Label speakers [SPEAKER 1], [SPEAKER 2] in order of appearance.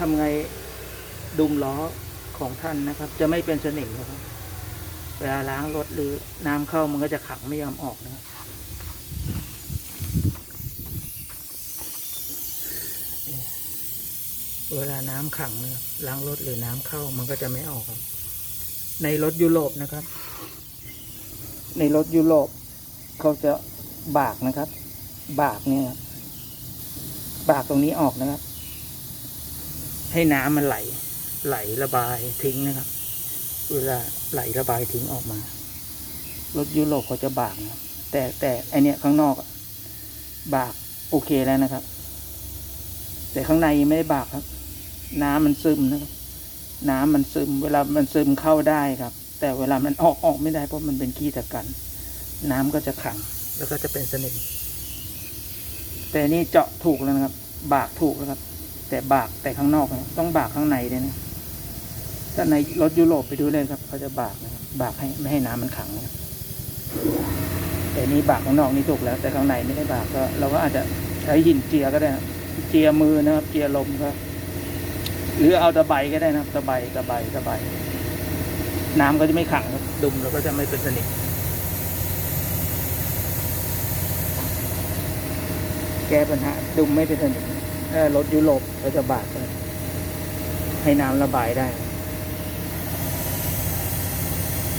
[SPEAKER 1] ทำไงดุมล้อของท่านนะครับ จะไม่เป็นสนิมนะครับ เวลาล้างรถหรือน้ำเข้ามันก็จะขังไม่ยอมออกนะครับเวลาน้ำขังนะครับล้างรถหรือน้ำเข้ามันก็จะไม่ออกครับ ในรถยุโรปนะครับ ในรถยุโรปเขาจะบากนะครับ บากเนี่ยบากตรงนี้ออกนะครับ ให้น้ำมันไหล ไหลระบายทิ้งนะครับ เวลาไหลระบายทิ้งออกมา รถยุโรปเขาจะบากนะแต่แต่ไอเนี้ยข้างนอกอะบากโอเคแล้วนะครับ แต่ข้างในยังไม่ได้บากครับ น้ำมันซึมนะครับ น้ำมันซึม เวลามันซึมเข้าได้ครับ แต่เวลามันออกออกไม่ได้เพราะมันเป็นขี้ตะกัน น้ำก็จะขัง แล้วก็จะเป็นสนิมแต่นี่เจาะถูกแล้วนะครับ บากถูกแล้วครับ แต่บากแต่ข้างนอกนะต้องบากข้างในด้วยนะถ้าในรถยุโรปไปดูเลยครับเขาจะบากนะครับบากให้ไม่ให้น้ำมันขังนะครับแต่นี่บากข้างนอกนี่ถูกแล้ว แต่ข้างในไม่ได้บากก็ เราก็อาจจะใช้หินเจียก็ได้นะครับเจียมือนะครับ เจียลมก็หรือเอาตะไบก็ได้นะครับตะไบตะไบตะไบน้ำก็จะไม่ขังครับดุมแล้วก็จะไม่เป็นสนิมแก้ปัญหาดุมไม่เป็นสนิมถ้า รถยุโรปเขาจะบากก็ให้น้ำระบายได้